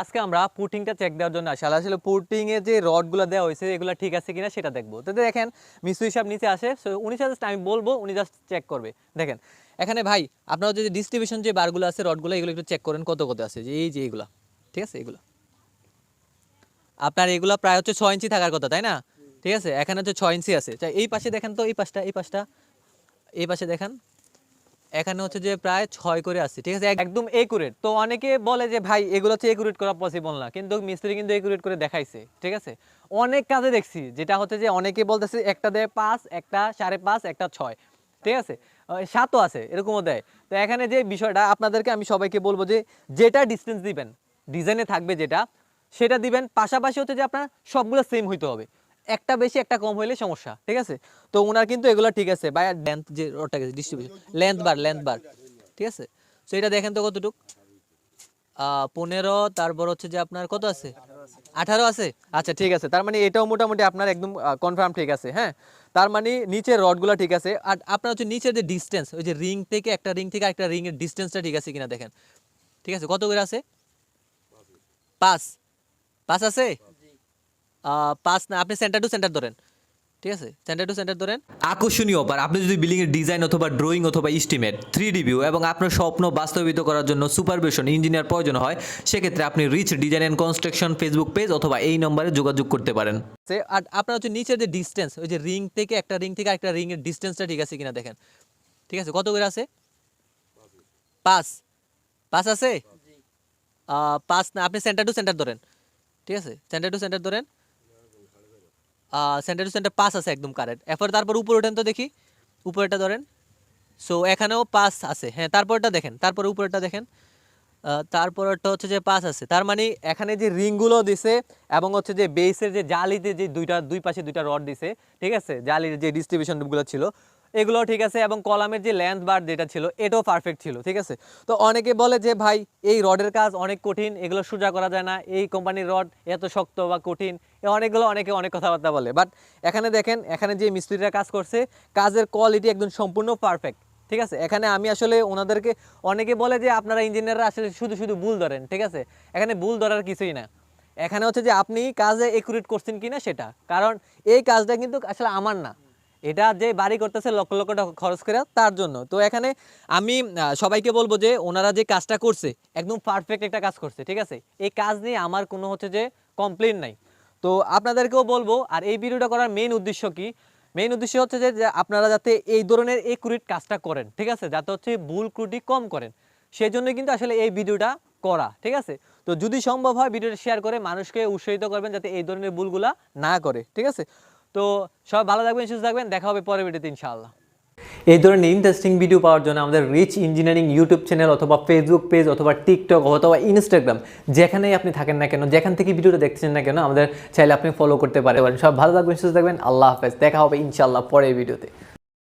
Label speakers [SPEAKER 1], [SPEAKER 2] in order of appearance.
[SPEAKER 1] আজকে আমরা পুটিংটা চেক দেওয়ার জন্য আসি। আসলে পুটিং এ যে রডগুলো দেওয়া হয়েছে, এগুলো ঠিক আছে কিনা সেটা দেখব। তো দেখেন মিস্ত্রি হিসাব নিচে আসে উনি জাস্ট আমি বলব, উনি জাস্ট চেক করবে। দেখেন, এখানে ভাই, আপনারা যদি ডিস্ট্রিবিউশন যে বারগুলো আছে রডগুলো এগুলো একটু চেক করেন কত কত আছে। যে এই যে এগুলা, ঠিক আছে, এগুলো। আপনার এগুলো প্রায় হচ্ছে ছয় ইঞ্চি থাকার কথা, তাই না? ঠিক আছে, এখানে হচ্ছে ছয় ইঞ্চি আছে। এই পাশে দেখেন তো, এই পাশটা এই পাশটা, এই পাশে দেখেন। এখানে হচ্ছে যে প্রায় ছয় করে আসছে, ঠিক আছে? একদম একুরেট তো অনেকে বলে যে, ভাই, এগুলো হচ্ছে একুরেট করা পসিবল না। কিন্তু মিস্ত্রি কিন্তু একুরেট করে দেখাইছে, ঠিক আছে? অনেক কাজে দেখছি, যেটা হচ্ছে যে অনেকে বলতেছে, একটা দেয় পাঁচ, একটা সাড়ে পাঁচ, একটা ছয়। ঠিক আছে? সাতও আছে, এরকমও দেয়। তো এখানে যে বিষয়টা, আপনাদেরকে আমি সবাইকে বলব যে, যেটা ডিস্টেন্স দিবেন ডিজাইনে থাকবে যেটা, সেটা দিবেন। পাশাপাশি হচ্ছে যে আপনার সবগুলো সেম হইতে হবে। একটা বেশি, একটা কম হইলে সমস্যা, ঠিক আছে? তো ওনার কিন্তু এগুলো ঠিক আছে, বা লেন্থ যে রডটা গেছে distribution length bar length bar ঠিক আছে? তো এটা দেখেন তো কতটুক? পনেরো, তারপর হচ্ছে যে আপনার কত আছে? আঠারো আছে? আচ্ছা ঠিক আছে। তার মানে এটাও মোটামুটি আপনার একদম কনফার্ম ঠিক আছে হ্যাঁ? তার মানে নিচের রডগুলো ঠিক আছে, আর আপনার হচ্ছে নিচের যে ডিস্টেন্স ওই যে রিং থেকে একটা রিং থেকে একটা রিং এর ডিস্টেন্সটা ঠিক আছে কিনা দেখেন। ঠিক আছে? কত করে আছে? পাঁচ। পাঁচ আছে? পাঁচ না আপনি সেন্টার টু সেন্টার ধরেন। ঠিক আছে? সেন্টার টু সেন্টার ধরেন।
[SPEAKER 2] আকর্ষণীয় অফার আপনি যদি বিল্ডিং এর ডিজাইন অথবা ড্রয়িং অথবা ইস্টিমেট থ্রি ভিউ এবং আপনার স্বপ্ন বাস্তবিত করার জন্য সুপারভিশন ইঞ্জিনিয়ার প্রয়োজন হয় সেক্ষেত্রে আপনি Reach Design and Construction Facebook page অথবা এই নম্বরে যোগাযোগ করতে পারেন।
[SPEAKER 1] সে আর আপনার হচ্ছে নিচের যে ডিস্টেন্স ওই যে রিং থেকে একটা রিং থেকে একটা রিং এর ডিস্টেন্সটা ঠিক আছে কিনা দেখেন। ঠিক আছে? কত করে আছে? পাঁচ। পাস আছে? পাঁচ না আপনি সেন্টার টু সেন্টার ধরেন। ঠিক আছে? সেন্টার টু সেন্টার ধরেন। সেন্টার টু সেন্টার পাস আছে একদম কারেন্ট এরপর তারপর উপরে ওঠেন তো দেখি। উপরেটা ধরেন। সো এখানেও পাস আছে। হ্যাঁ তারপরটা দেখেন। তারপর উপরেটা দেখেন। তারপরটা হচ্ছে যে পাস আছে। তার মানে এখানে যে রিংগুলো দিছে এবং হচ্ছে যে বেসের যে জালিতে যে দুইটা, দুই পাশে দুইটা রড দিছে, ঠিক আছে? জালির যে ডিস্ট্রিবিউশনগুলো ছিল এগুলো ঠিক আছে, এবং কলামের যে লেন্থ বার যেটা ছিল, এটাও পারফেক্ট ছিল, ঠিক আছে? তো অনেকে বলে যে, ভাই, এই রডের কাজ অনেক কঠিন, এগুলো সোজা করা যায় না, এই কোম্পানির রড এত শক্ত বা কঠিন। অনেকগুলো, অনেকে অনেক কথাবার্তা বলে। বাট এখানে দেখেন, এখানে যে মিস্ত্রিরা কাজ করছে, কাজের কোয়ালিটি একদম সম্পূর্ণ পারফেক্ট ঠিক আছে? এখানে আমি আসলে ওনাদেরকে, অনেকে বলে যে, আপনারা ইঞ্জিনিয়াররা আসলে শুধু শুধু ভুল ধরেন, ঠিক আছে? এখানে ভুল ধরার কিছুই না। এখানে হচ্ছে যে, আপনি কাজে একুরেট করছেন কিনা সেটা? কারণ এই কাজটা কিন্তু আসলে আমার না। এটা যে বাড়ি করতেছে লক্ষ লক্ষ টাকা খরচ করে তার জন্য। তো এখানে আমি সবাইকে বলব যে ওনারা যে কাজটা করছে, একদম পারফেক্ট একটা কাজ করছে, ঠিক আছে? এই কাজ নিয়ে আমার কোনো হচ্ছে যে কমপ্লেন নাই। তো আপনাদেরকেও বলব, আর এই ভিডিওটা করার মেইন উদ্দেশ্য কি? মেইন উদ্দেশ্য হচ্ছে যে আপনারা যাতে এই ধরনের একুরেট কাজটা করেন, ঠিক আছে? যাতে হচ্ছে ভুল ক্রুটি কম করেন। সেই জন্য কিন্তু আসলে এই ভিডিওটা করা, ঠিক আছে? তো যদি সম্ভব হয়, ভিডিওটা শেয়ার করে মানুষকে উৎসাহিত করবেন যাতে এই ধরনের ভুলগুলা না করে, ঠিক আছে? তো সব ভালো থাকবেন, সুস্থ থাকবেন। দেখা হবে পরের ভিডিওতে ইনশাআল্লাহ। এই ধরনের ইন্টারেস্টিং ভিডিও পাওয়ার জন্য আমাদের রিচ ইঞ্জিনিয়ারিং ইউটিউব চ্যানেল অথবা ফেসবুক পেজ অথবা টিকটক অথবা ইনস্টাগ্রাম যেখানেই আপনি থাকেন না কেন, যেখান থেকে ভিডিওটা দেখছেন না কেন, আমাদের চাইলে আপনি ফলো করতে পারেন। সব ভালো থাকবেন, সুস্থ থাকবেন। আল্লাহ হাফেজ। দেখা হবে ইনশাআল্লাহ পরের ভিডিওতে।